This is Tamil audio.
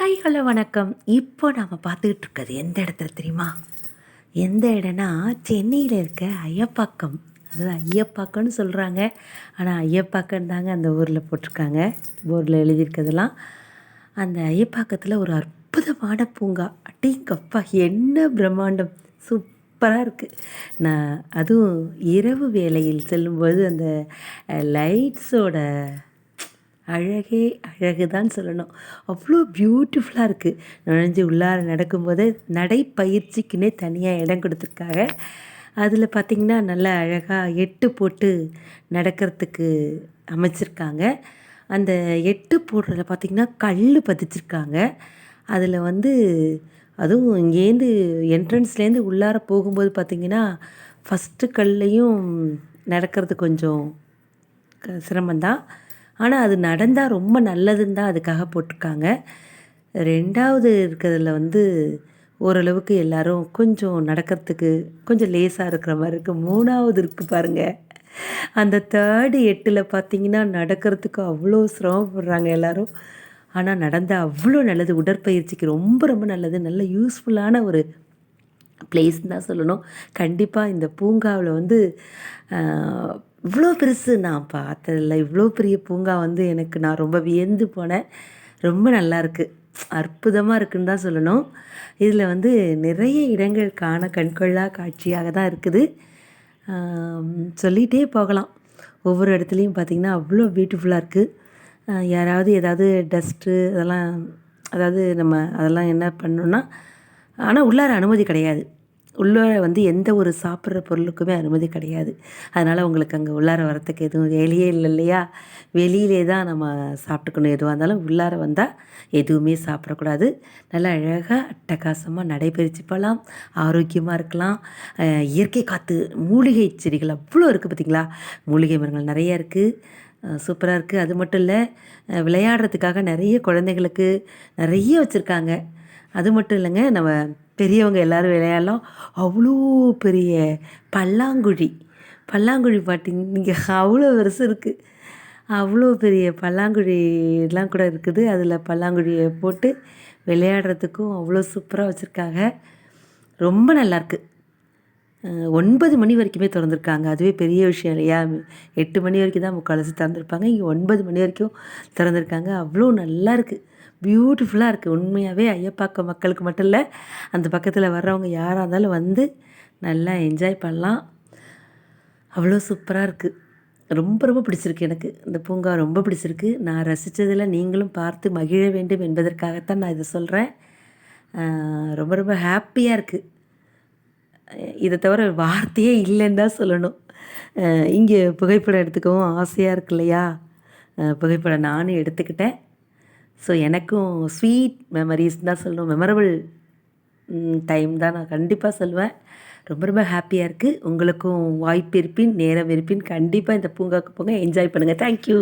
ஹாய் ஹலோ வணக்கம். இப்போ நாம் பார்த்துக்கிட்டு இருக்கிறது எந்த இடத்துல தெரியுமா? எந்த இடம்னா சென்னையில் இருக்க ஐயப்பாக்கம். அதாவது ஐயப்பாக்கம்னு சொல்கிறாங்க ஆனால் ஐயப்பாக்கம் தாங்க அந்த ஊரில் போட்டிருக்காங்க. போர்டில் எழுதியிருக்கிறதெல்லாம். அந்த ஐயப்பாக்கத்தில் ஒரு அற்புதமான பூங்கா. அட்டிங்கப்பா என்ன பிரம்மாண்டம். சூப்பராக இருக்குது நான் அதுவும் இரவு வேளையில் செல்லும்போது அந்த லைட்ஸோட அழகே அழகு தான் சொல்லணும். அவ்வளோ பியூட்டிஃபுல்லாக இருக்குது நுழைஞ்சு உள்ளார நடக்கும்போது நடைப்பயிற்சிக்குன்னே தனியாக இடம் கொடுத்துருக்காங்க. அதில் பார்த்திங்கன்னா நல்லா அழகாக எட்டு போட்டு நடக்கிறதுக்கு அமைச்சிருக்காங்க. அந்த எட்டு போடுறதுல பார்த்திங்கன்னா கல் பதிச்சிருக்காங்க. அதில் வந்து அதுவும் இங்கேருந்து என்ட்ரன்ஸ்லேருந்து உள்ளார போகும்போது பார்த்திங்கன்னா ஃபஸ்ட்டு கல்லையும் நடக்கிறது கொஞ்சம் க சிரமந்தான் ஆனால் அது நடந்தால் ரொம்ப நல்லதுன்னு தான் அதுக்காக போட்டிருக்காங்க. ரெண்டாவது இருக்கிறதுல வந்து ஓரளவுக்கு எல்லோரும் கொஞ்சம் நடக்கிறதுக்கு கொஞ்சம் லேசாக இருக்கிற மாதிரி இருக்குது மூணாவது இருக்குது பாருங்கள் அந்த தேர்டு எட்டில் பார்த்திங்கன்னா நடக்கிறதுக்கு அவ்வளோ சிரமப்படுறாங்க எல்லோரும். ஆனால் நடந்தால் அவ்வளோ நல்லது. உடற்பயிற்சிக்கு ரொம்ப ரொம்ப நல்லது. நல்ல யூஸ்ஃபுல்லான ஒரு பிளேஸ் தான் சொல்லணும். கண்டிப்பாக இந்த பூங்காவில் வந்து இவ்வளோ பெருசு நான் பார்த்ததில்ல. இவ்வளோ பெரிய பூங்கா வந்து எனக்கு நான் ரொம்ப வியந்து போனேன். ரொம்ப நல்லாயிருக்கு அற்புதமாக இருக்குன்னு தான் சொல்லணும். இதில் வந்து நிறைய இடங்கள் காண கண்கொள்ளா காட்சியாக தான் இருக்குது. சொல்லிகிட்டே போகலாம். ஒவ்வொரு இடத்துலையும் பார்த்திங்கன்னா அவ்வளோ பியூட்டிஃபுல்லாக இருக்குது யாராவது ஏதாவது டஸ்ட்டு அதெல்லாம் அதாவது நம்ம அதெல்லாம் என்ன பண்ணணுன்னா ஆனால் உள்ளார அனுமதி கிடையாது. உள்ளே வந்து எந்த ஒரு சாப்பிட்ற பொருளுக்குமே அனுமதி கிடையாது. அதனால் உங்களுக்கு அங்கே உள்ளார வரத்துக்கு எதுவும் வேலையே இல்லை இல்லையா? வெளியிலே தான் நம்ம சாப்பிட்டுக்கணும். எதுவாக இருந்தாலும் உள்ளார வந்தால் எதுவுமே சாப்பிடக்கூடாது. நல்லா அழகாக அட்டகாசமாக நடைபெறிச்சு போகலாம் ஆரோக்கியமாக இருக்கலாம். இயற்கை காற்று மூலிகை செடிகள் அவ்வளோ இருக்குது பார்த்திங்களா? மூலிகை மரங்கள் நிறைய இருக்குது சூப்பராக இருக்குது அது மட்டும் இல்லை விளையாடுறதுக்காக நிறைய குழந்தைங்களுக்கு நிறைய வச்சுருக்காங்க. அது மட்டும் இல்லைங்க நம்ம பெரியவங்க எல்லோரும் விளையாடலாம். அவ்வளோ பெரிய பல்லாங்குழி. பல்லாங்குழி பாட்டிங் இங்கே அவ்வளோ வருஷம் இருக்குது அவ்வளோ பெரிய பல்லாங்குழிலாம் கூட இருக்குது. அதில் பல்லாங்குழியை போட்டு விளையாடுறதுக்கும் அவ்வளோ சூப்பராக வச்சுருக்காங்க. ரொம்ப நல்லாயிருக்கு ஒன்பது மணி வரைக்குமே திறந்துருக்காங்க. அதுவே பெரிய விஷயம் இல்லையா? எட்டு மணி வரைக்கும் தான் முக்கால்வாசி திறந்துருப்பாங்க. இங்கே ஒன்பது மணி வரைக்கும் திறந்துருக்காங்க. அவ்வளோ நல்லா இருக்குது பியூட்டிஃபுல்லாக இருக்குது உண்மையாகவே ஐயப்பாக்கம் மக்களுக்கு மட்டும் இல்லை அந்த பக்கத்தில் வர்றவங்க யாராக இருந்தாலும் வந்து நல்லா என்ஜாய் பண்ணலாம். அவ்வளோ சூப்பராக இருக்குது ரொம்ப ரொம்ப பிடிச்சிருக்கு எனக்கு. இந்த பூங்கா ரொம்ப பிடிச்சிருக்கு. நான் ரசித்ததில் நீங்களும் பார்த்து மகிழ வேண்டும் என்பதற்காகத்தான் நான் இதை சொல்கிறேன் ரொம்ப ரொம்ப ஹாப்பியாக இருக்குது இதை தவிர வார்த்தையே இல்லைன்னு தான் சொல்லணும். இங்கே புகைப்படம் எடுத்துக்கவும் ஆசையாக இருக்கு இல்லையா? புகைப்படம் நானும் எடுத்துக்கிட்டேன். ஸோ எனக்கும் ஸ்வீட் மெமரிஸ் தான் சொல்லணும். மெமரபிள் டைம் தான் நான் கண்டிப்பாக சொல்லுவேன் ரொம்ப ரொம்ப ஹாப்பியாக இருக்குது உங்களுக்கும் வாய்ப்பு இருப்பின் நேரம் இருப்பின் கண்டிப்பாக இந்த பூங்காவுக்கு போங்க. என்ஜாய் பண்ணுங்கள் தேங்க்யூ